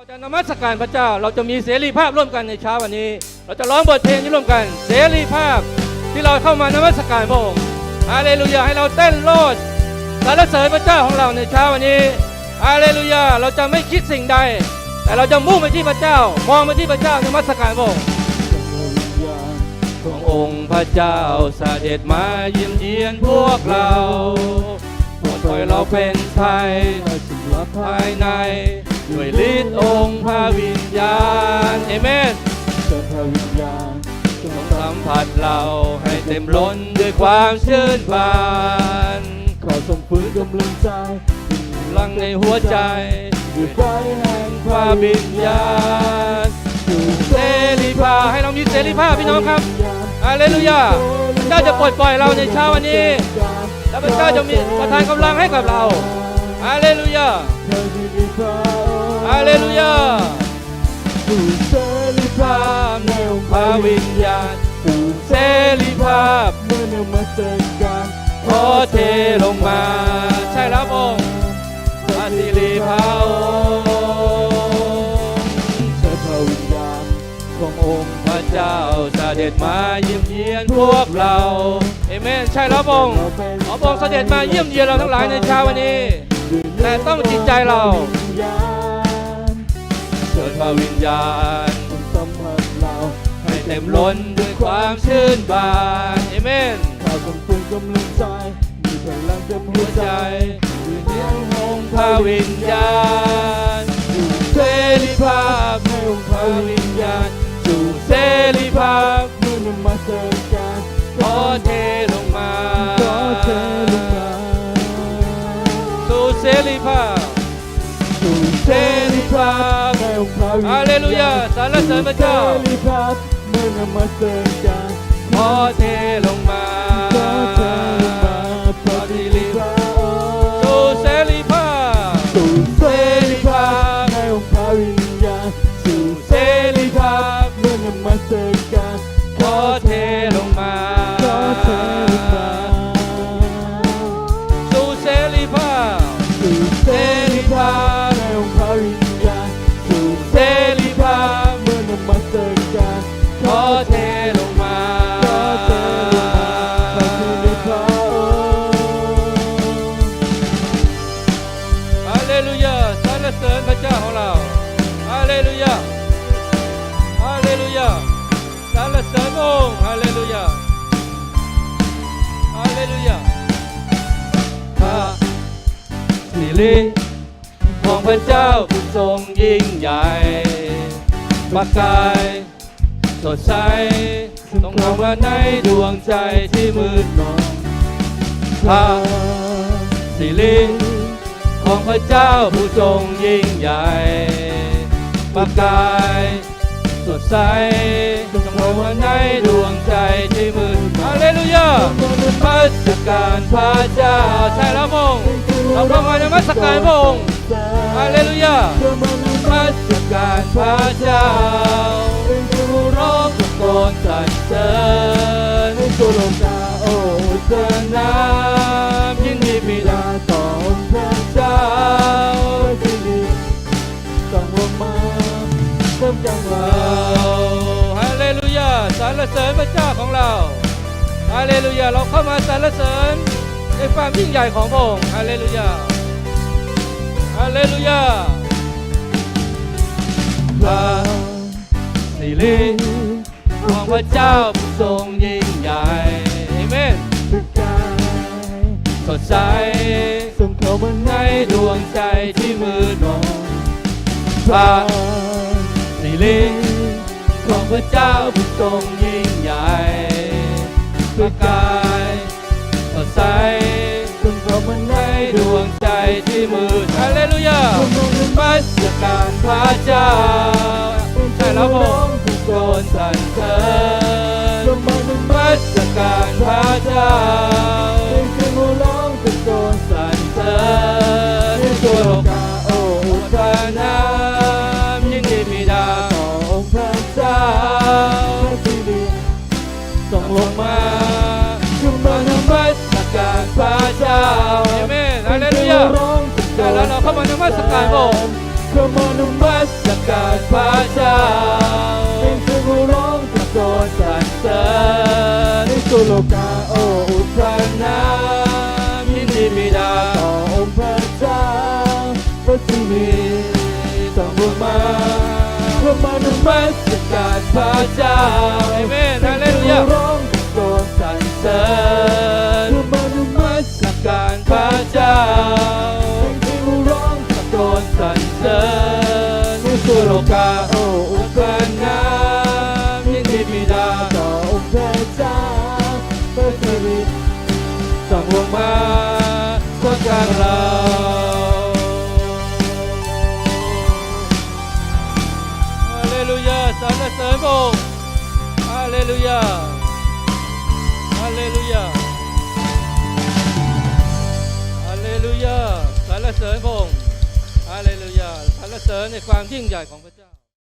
เราจะนมัสการพระเจ้า เราจะมีเสรีภาพร่วมกันในเช้าวันนี้ เราจะร้องบทเพลงนี้ร่วมกัน เสรีภาพที่เราเข้ามานมัสการพระองค์ฮาเลลูยาให้เราเต้นโลดสรรเสริญพระเจ้าของเราในเช้าวันนี้ฮาเลลูยาเราจะไม่คิดสิ่งใด แต่เราจะมุ่งไปที่พระเจ้า มองไปที่พระเจ้านมัสการพระองค์ขององค์พระเจ้าเสด็จมาเยี่ยมเยียนพวกเราปลดปล่อยเราเป็นไทยภายใน ด้วยฤทธิ์องค์พระวิญญาณเอเมนจงสัมผัสเราให้เต็มล้นด้วยความชื่นบานขอส่งฟื้นกำลังใจพลังในหัวใจด้วยไฟแห่งพระวิญญาณเสรีภาพให้เรามีเสรีภาพพี่น้องครับฮาเลลูยาพระเจ้าจะปลดปล่อยเราในเช้าวันนี้ และพระเจ้าจะมีประทานกำลังให้กับเราฮาเลลูยา เธอที่มีพระฮาเลลูยาสู่เสรีภาพในองค์พระวิญญาณสู่เสรีภาพเมื่อนำมาเจอกันขอเทลงมา ใช่แล้วองค์พระสิริพระองค์เธอพระวิญญาณขององค์พระเจ้าเสด็จมาเยี่ยมเยียนพวกเราเอเมนใช่แล้วองค์ขอองค์เสด็จมาเยี่ยมเยียนเราทั้งหลายในเช้าวันนี้ แต่ต้องจิตใจเรา เชิญพระวิญญาณสัมผัสเราให้เต็มล้นด้วยความชื่นบานเอเมนข่าวส่งฟื้นกำลังใจมีพลังเต็มหัหัววใจใจด้วยเดียวองค์พระวิญญาณ สรีภาพเมื่อนำมาเจอกันขอเทลงมาขอเธอลงมาพระสิริพระองค์สู่เสรีภาพสู่เสรีภาพในองค์พระวิญญาณสู่เสรีภาพเมื่อนำมาเจอกั รรเสริญพระองค์ฮาเลลูยาฮาเลลูยาพระสิริของพระเจ้าผู้ทรงยิ่งใหญ่ประกายสดใสต้องเข้ามาในดวงใจที่มืดมนพระสิริของพระเจ้าผู้ทรงยิ่งใหญ่ประกาย สดใสต้องเข้ามาในดวงใจที่มืดฮาเลลูยานมัสการพระเจ้าใช่แล้วพระองเราเข้ามานมัสการพระองค์ฮาเลลูยามาสการพระเจ้าผู้ร้องตะโกนสรรเสริญให้ตัวลงกาโอ้เสนา เพิ่มกำลัเรางฮาเลลูยาสรรเสริญพระเจ้าของเราฮาเลลูยาเราเข้ามาสรรเสริญในความยิ่งใหญ่ของพระองค์ฮาเลลูยาฮาเลลูยาพระสิริของพระเจ้าผู้ทรงยิ่งใหญ่เอเมนสดใสส่งเข้ามาในดวงใจที่มืดมนพระ สิริของพระเจ้าผู้ทรงยิ่งใหญ่ประกายสดใสส่งเข้ามาในในดวงใจที่มืดฮาเลลูยามาสการพระเจ้าใช่แล้วผมทุกนสรรเสริญลงมาในมาสการพระเจ้าเพลงเสียงร้องตะโกนสรรเสริญในตัวโลกา สการพระองค์ก็มนมัมัสการพระเจ้าเป็นเสียงร้องตะโกนสรรเสริญในสุโลกาโออุทานามินดีบิดาต่อองค์พระเจ้าพระสิริสังวรมาก็มานมัสการพระเจ้าเอเมนเลลูยาร้องตะโกนสรรเสริญญก็มานมัสการพระเจ้า นนสรรเสริญในสุโลกาโอ้อุพทาระนานามยินดีบิดาต่อองค์พระเจ้าพระสิริส่งลงมาก็กลางเราฮาเลลูยาสรรเสริญพระองค์ฮาเลลูยาฮาเลลูยาฮาเลลูยาสรรเสริญพระองค์ ฮาเลลูยาสรรเสริญในความยิ่งใหญ่ของพระเจ้า